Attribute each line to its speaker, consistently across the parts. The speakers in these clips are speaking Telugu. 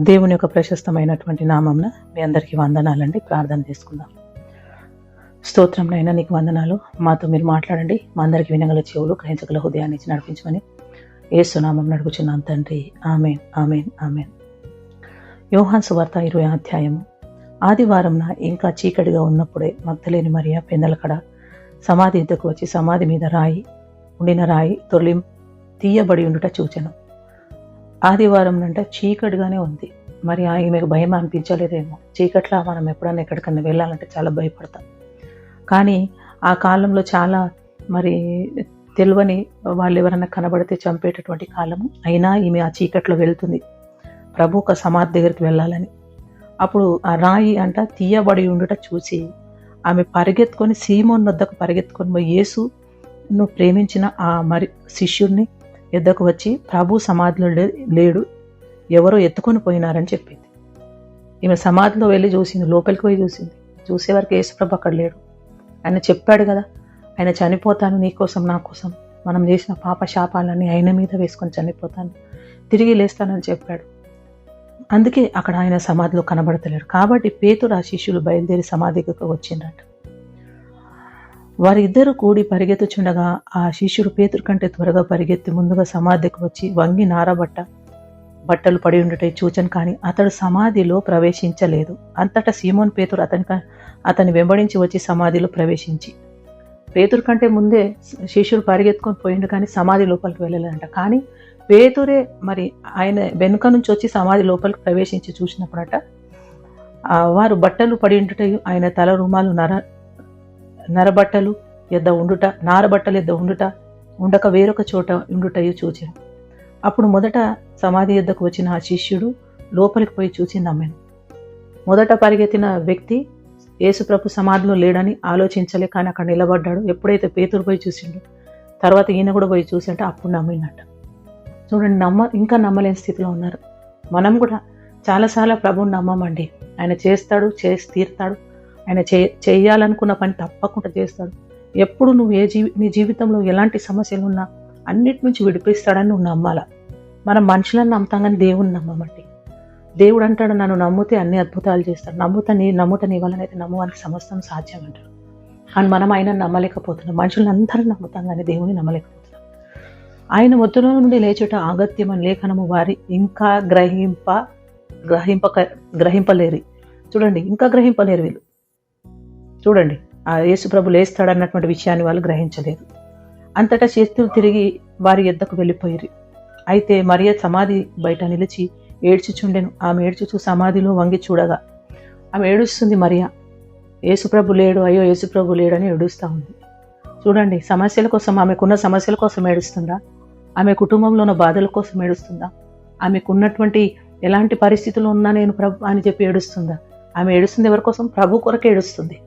Speaker 1: దేవుని యొక్క ప్రశస్తమైనటువంటి నామంన మీ అందరికీ వందనాలండి. ప్రార్థన చేసుకుందాం. స్తోత్రంనైనా నీకు వందనాలు. మాతో మీరు మాట్లాడండి. మా అందరికి వినగల చెవులు గ్రహించగల హృదయాన్ని ఇచ్చి నడిపించమని ఏసునామం నడుపుచున్నాం తండ్రి. Amen amen amen. యోహాన్ సువార్త ఇరవై అధ్యాయము. ఆదివారంన ఇంకా చీకటిగా ఉన్నప్పుడే మగ్ధలేని మరియా పెందలకడ సమాధి ఇద్దకు వచ్చి సమాధి మీద రాయి ఉండిన రాయి తొలి తీయబడి ఉండుట చూచను. ఆదివారం అంటే చీకటిగానే ఉంది. మరి ఆమెకు భయం అనిపించలేదేమో. చీకట్లా మనం ఎప్పుడైనా ఎక్కడికన్నా వెళ్ళాలంటే చాలా భయపడతాం. కానీ ఆ కాలంలో చాలా మరి తెలియని వాళ్ళు ఎవరైనా కనబడితే చంపేటటువంటి కాలము అయినా ఈమె ఆ చీకట్లో వెళ్తుంది. ప్రభు ఒక సమాధి దగ్గరికి వెళ్ళాలని. అప్పుడు ఆ రాయి అంట తీయబడి ఉండుట చూసి ఆమె పరిగెత్తుకొని సీమోన్ వద్దకు పరిగెత్తుకొని పోయి యేసు నువ్వు ప్రేమించిన ఆ మరి శిష్యుడిని ఎద్దకు వచ్చి ప్రభు సమాధిలో లే- లేడు. ఎవరో ఎత్తుకొని పోయినారని చెప్పింది. ఈమె సమాధిలో వెళ్ళి చూసింది లోపలికి పోయి చూసింది. చూసే వరకు యేసుప్రభు అక్కడ లేడు. ఆయన చెప్పాడు కదా ఆయన చనిపోతాను నీకోసం నా కోసం. మనం చేసిన పాప శాపాలన్నీ ఆయన మీద వేసుకొని చనిపోతాను. తిరిగి లేస్తానని చెప్పాడు. అందుకే అక్కడ ఆయన సమాధిలో కనబడతలేడు. కాబట్టి పేతురు ఆ శిష్యులు బయలుదేరి సమాధికి వచ్చిండట వారిద్దరూ కూడి పరిగెత్తుచుండగా ఆ శిష్యుడు పేతురు కంటే త్వరగా పరిగెత్తి ముందుగా సమాధికి వచ్చి వంగి నారబట్ట బట్టలు పడి ఉండటే చూచను కానీ అతడు సమాధిలో ప్రవేశించలేదు. అంతటా సీమోన్ పేతురు అతని అతని వెంబడించి వచ్చి సమాధిలో ప్రవేశించి. పేతురు కంటే ముందే శిష్యుడు పరిగెత్తుకొని పోయిండు కానీ సమాధి లోపలికి వెళ్ళలేదంట. కానీ పేతురే మరి ఆయన వెనుక నుంచి వచ్చి సమాధి లోపలికి ప్రవేశించి చూసినప్పుడట వారు బట్టలు పడి ఉంటే ఆయన తల రుమాలు నర నరబట్టలు ఎద్ద ఉండుట నారబట్టలు ఎద్ద ఉండుట ఉండక వేరొక చోట ఉండుటయు చూచాను. అప్పుడు మొదట సమాధి ఎద్దకు వచ్చిన ఆ శిష్యుడు లోపలికి పోయి చూసి ఆమెను మొదట పరిగెత్తిన వ్యక్తి యేసుప్రభు సమాధిలో లేడని ఆలోచించలే కానీ అక్కడ నిలబడ్డాడు. ఎప్పుడైతే పేతుడు పోయి చూసిండు తర్వాత ఈయన కూడా పోయి చూసింటే అప్పుడు నమ్మినట్ట చూడండి నమ్మ ఇంకా నమ్మలేని స్థితిలో ఉన్నారు. మనం కూడా చాలాసార్లు ప్రభువుని నమ్మమండి. ఆయన చేస్తాడు చేసి తీరుతాడు. ఆయన చే చేయాలనుకున్న పని తప్పకుండా చేస్తాడు. ఎప్పుడు నువ్వు ఏ జీవి నీ జీవితంలో ఎలాంటి సమస్యలు ఉన్నా అన్నిటి నుంచి విడిపిస్తాడని నువ్వు నమ్మాల? మనం మనుషులను నమ్ముతాం కానీ దేవుని నమ్మమండి దేవుడు అంటాడు నన్ను నమ్మితే అన్ని అద్భుతాలు చేస్తాడు నమ్ముతని నీ నమ్ముట నీ వలనైతే నమ్మవానికి సమస్తం సాధ్యం అంటాడు. కానీ మనం ఆయన నమ్మలేకపోతున్నాం. మనుషులను అందరూ నమ్ముతాం కానీ దేవుని నమ్మలేకపోతున్నాం. ఆయన మొత్తులో నుండి లేచుట ఆగత్యమని లేఖనము వారి ఇంకా గ్రహింప గ్రహింప గ్రహింపలేరు. చూడండి ఇంకా గ్రహింపలేరు వీళ్ళు. చూడండి ఆ యేసుప్రభు లేస్తాడన్నటువంటి విషయాన్ని వాళ్ళు గ్రహించలేదు. అంతటా చేతులు తిరిగి వారి ఎద్దకు వెళ్ళిపోయారు. అయితే మరియ సమాధి బయట నిలిచి ఏడ్చుచుండెను. ఆమె ఏడ్చుచు సమాధిలో వంగి చూడగా ఆమె ఏడుస్తుంది మరియ యేసుప్రభు లేడు అయ్యో యేసుప్రభు లేడని ఏడుస్తూ ఉంది. చూడండి సమస్యల కోసం ఆమెకున్న సమస్యల కోసం ఏడుస్తుందా? ఆమె కుటుంబంలో ఉన్న బాధల కోసం ఏడుస్తుందా? ఆమెకున్నటువంటి ఎలాంటి పరిస్థితులు ఉన్నా నేను ప్రభు అని చెప్పి ఏడుస్తుందా? ఆమె ఏడుస్తుంది ఎవరి కోసం? ప్రభు కొరకు ఏడుస్తుంది.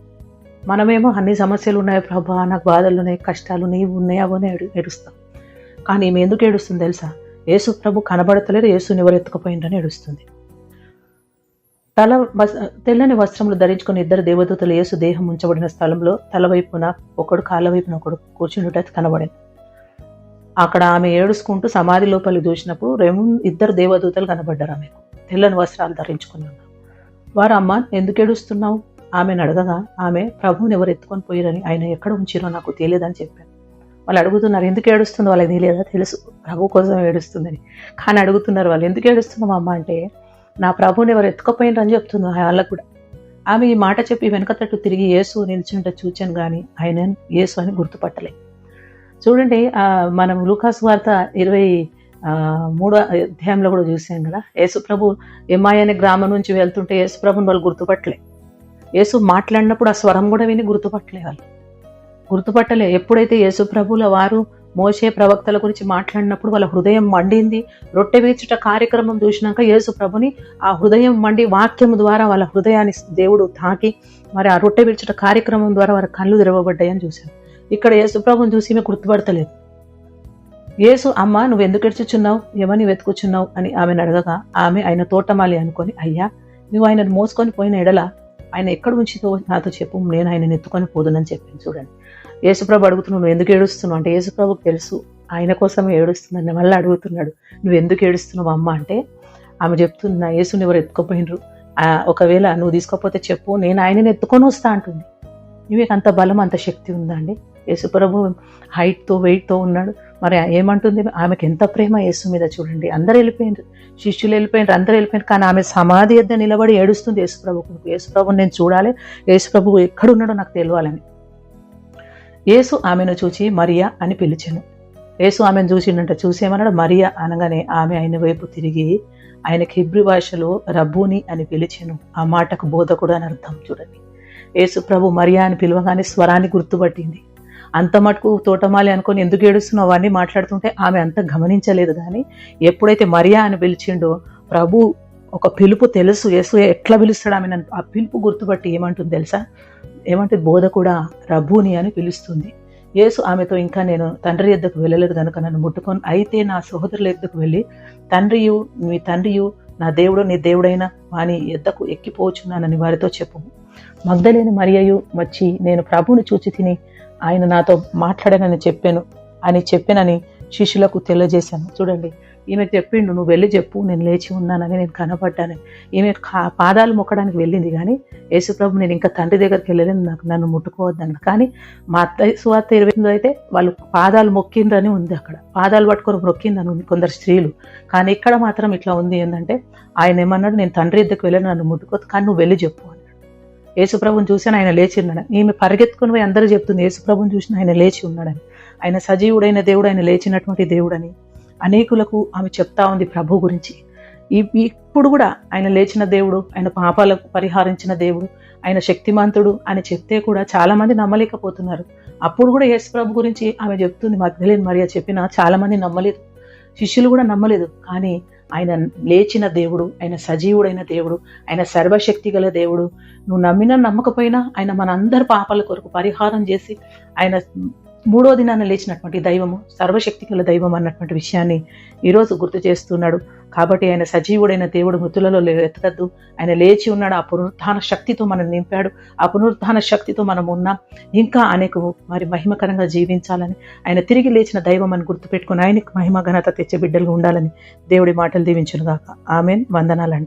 Speaker 1: మనమేమో అన్ని సమస్యలు ఉన్నాయి ప్రభా నాకు బాధలు ఉన్నాయి కష్టాలు నీవు ఉన్నాయావో అని ఏడుస్తాం. కానీ ఈమె ఎందుకు ఏడుస్తుంది తెలుసా? యేసు ప్రభు కనబడతలేదు యేసుని ఎవరు ఎత్తుకుపోయిందని ఏడుస్తుంది. తల వస్- తెల్లని వస్త్రములు ధరించుకుని ఇద్దరు దేవదూతలు యేసు దేహం ఉంచబడిన స్థలంలో తల వైపున ఒకడు కాళ్ళ వైపున ఒకడు కూర్చుండుట కనబడింది. అక్కడ ఆమె ఏడుచుకుంటూ సమాధి లోపలి చూసినప్పుడు రెండు ఇద్దరు దేవదూతలు కనబడ్డారు ఆమెకు. తెల్లని వస్త్రాలు ధరించుకుని వారు అమ్మ ఎందుకు ఏడుస్తున్నావు? ఆమెను అడగగా ఆమె ప్రభువుని ఎవరు ఎత్తుకొని పోయిరని ఆయన ఎక్కడ ఉంచిరో నాకు తెలియదని చెప్పాను. వాళ్ళు అడుగుతున్నారు ఎందుకు ఏడుస్తుందో? వాళ్ళకి తెలియదా? తెలుసు ప్రభు కోసం ఏడుస్తుందని. కానీ అడుగుతున్నారు వాళ్ళు ఎందుకు ఏడుస్తున్నాం అమ్మ? అంటే నా ప్రభువుని ఎవరు ఎత్తుకపోయినరు అని చెప్తున్నారు వాళ్ళకు కూడా. ఆమె ఈ మాట చెప్పి వెనక తట్టు తిరిగి యేసు నిల్చుంటే చూచాను కానీ ఆయన యేసు అని గుర్తుపట్టలే. చూడండి మనం లూకాస్ వార్త ఇరవై మూడో అధ్యాయంలో కూడా చూసాం కదా యేసు ప్రభు ఎమ్మాయి అనే గ్రామం నుంచి వెళ్తుంటే యేసు ప్రభుని వాళ్ళు గుర్తుపట్టలే. యేసు మాట్లాడినప్పుడు ఆ స్వరం కూడా విని గుర్తుపట్టలే వాళ్ళు గుర్తుపట్టలే. ఎప్పుడైతే యేసు ప్రభుల వారు మోసే ప్రవక్తల గురించి మాట్లాడినప్పుడు వాళ్ళ హృదయం మండింది రొట్టె వీచుట కార్యక్రమం చూసినాక యేసు ప్రభుని ఆ హృదయం మండి వాక్యం ద్వారా వాళ్ళ హృదయాన్ని దేవుడు తాకి మరి ఆ రొట్టె విడిచుట కార్యక్రమం ద్వారా వారి కళ్ళు తెరవబడ్డాయని చూశాను ఇక్కడ యేసు ప్రభుని చూసి ఈమె గుర్తుపడతలేదు. యేసు అమ్మ నువ్వు ఎందుకు ఎడుచుచున్నావు ఎవరిని వెతుకుచున్నావు? అని ఆమెను అడగగా ఆమె ఆయన తోటమాలి అనుకొని అయ్యా నువ్వు ఆయనను మోసుకొని పోయిన ఎడల ఆయన ఎక్కడ ఉంచితో నాతో చెప్పు నేను ఆయన ఎత్తుకొని పోదునని చెప్పాను. చూడండి. యేసుప్రభు అడుగుతున్నావు నువ్వు ఎందుకు ఏడుస్తున్నావు? అంటే యేసుప్రభుకు తెలుసు ఆయన కోసం ఏడుస్తుందని మళ్ళీ అడుగుతున్నాడు నువ్వు ఎందుకు ఏడుస్తున్నావు అమ్మ? అంటే ఆమె చెప్తుంది నా యేసుని ఎవరు ఎత్తుకుపోయినరు? ఒకవేళ నువ్వు తీసుకోకపోతే చెప్పు నేను ఆయనని ఎత్తుకొని వస్తా అంటుంది. నీకు అంత బలం అంత శక్తి ఉందా అండి? యేసుప్రభు హైట్తో వెయిట్తో ఉన్నాడు. మరి ఏమంటుంది? ఆమెకి ఎంత ప్రేమ యేసు మీద చూడండి. అందరు వెళ్ళిపోయినారు శిష్యులు వెళ్ళిపోయినారు అందరు వెళ్ళిపోయినారు కానీ ఆమె సమాధి వద్ద నిలబడి ఏడుస్తుంది యేసుప్రభుకు యేసుప్రభుని నేను చూడాలి. యేసుప్రభు ఎక్కడున్నాడో నాకు తెలియాలని యేసు ఆమెను చూచి మరియా అని పిలిచాను. యేసు ఆమెను చూసిండంట చూసేమన్నాడు? మరియా అనగానే ఆమె ఆయన వైపు తిరిగి ఆయనకి హిబ్రి భాషలో రబ్బుని అని పిలిచాను. ఆ మాటకు బోధకుడు అని అర్థం చూడండి. యేసు ప్రభు మరియా అని పిలవగానే స్వరాన్ని గుర్తుపట్టింది. అంత మటుకు తోటమాలి అనుకొని ఎందుకు ఏడుస్తున్నావు? అవన్నీ మాట్లాడుతుంటే ఆమె అంత గమనించలేదు కానీ ఎప్పుడైతే మరియా అని పిలిచిండో ప్రభు ఒక పిలుపు తెలుసు యేసు ఎట్లా పిలుస్తాడు ఆమె నన్ను? ఆ పిలుపు గుర్తుపట్టి ఏమంటుంది తెలుసా? ఏమంటే బోధ కూడా రబ్బుని అని పిలుస్తుంది. యేసు ఆమెతో ఇంకా నేను తండ్రి ఎద్దకు వెళ్ళలేదు కనుక నన్ను ముట్టుకొని అయితే నా సహోదరుల ఎద్దకు వెళ్ళి తండ్రియు మీ తండ్రియు నా దేవుడు నీ దేవుడైన వాని ఎద్దకు ఎక్కిపోచున్నానని వారితో చెప్పు. మగ్ధలేని మరియయు వచ్చి నేను ప్రభువుని చూచి తిని ఆయన నాతో మాట్లాడానని చెప్పాను. అని చెప్పానని శిష్యులకు తెలియజేశాను. చూడండి ఈమె చెప్పిండు నువ్వు వెళ్ళి చెప్పు నేను లేచి ఉన్నానని నేను కనపడ్డాను ఈమె కా- పాదాలు మొక్కడానికి వెళ్ళింది కానీ యేసుప్రభు నేను ఇంకా తండ్రి దగ్గరికి వెళ్ళలేదు నాకు నన్ను ముట్టుకోవద్దన్న కానీ మా అత్త సువార్త ఇరవై అయితే వాళ్ళు పాదాలు మొక్కిండ్రని ఉంది అక్కడ. పాదాలు పట్టుకొని మొక్కిందని ఉంది కొందరు స్త్రీలు. కానీ ఇక్కడ మాత్రం ఇట్లా ఉంది ఏంటంటే ఆయన ఏమన్నాడు నేను తండ్రి దగ్గరికి వెళ్ళాను నన్ను ముట్టుకోవద్దు కానీ నువ్వు వెళ్ళి చెప్పు యేసుప్రభుని చూసిన ఆయన లేచి ఉన్నాడు ఈమె పరిగెత్తుకుని పోయి అందరూ చెప్తుంది యేసుప్రభుని చూసిన ఆయన లేచి ఉన్నాడని. ఆయన సజీవుడైన దేవుడు ఆయన లేచినటువంటి దేవుడని. అనేకులకు ఆమె చెప్తా ఉంది ప్రభు గురించి. ఇప్పుడు కూడా ఆయన లేచిన దేవుడు ఆయన పాపాలకు పరిహారించిన దేవుడు ఆయన శక్తిమంతుడు అని చెప్తే కూడా చాలామంది నమ్మలేకపోతున్నారు. అప్పుడు కూడా యేసు ప్రభు గురించి ఆమె చెప్తుంది మగ్ధలేని మరియా చెప్పిన చాలామంది నమ్మలేదు. శిష్యులు కూడా నమ్మలేదు. కానీ ఆయన లేచిన దేవుడు ఆయన సజీవుడైన దేవుడు ఆయన సర్వశక్తి గల దేవుడు. నువ్వు నమ్మినా నమ్మకపోయినా ఆయన మన అందరి పాపాల కొరకు పరిహారం చేసి ఆయన మూడో దినాన లేచినటువంటి దైవము సర్వశక్తికుల దైవం అన్నటువంటి విషయాన్ని ఈరోజు గుర్తు చేస్తున్నాడు. కాబట్టి ఆయన సజీవుడైన దేవుడు మృతులలో లే- ఆయన లేచి ఉన్నాడు ఆ పునరుత్థాన శక్తితో మనం నింపాడు. ఆ పునరుత్థాన శక్తితో మనం ఉన్నాం. ఇంకా అనేక మరి మహిమకరంగా జీవించాలని ఆయన తిరిగి లేచిన దైవం అని గుర్తుపెట్టుకుని ఆయనకు మహిమ ఘనత తెచ్చే బిడ్డలుగా ఉండాలని దేవుడి మాటలు దీవించునుగాక. ఆమెన్. వందనాలండి.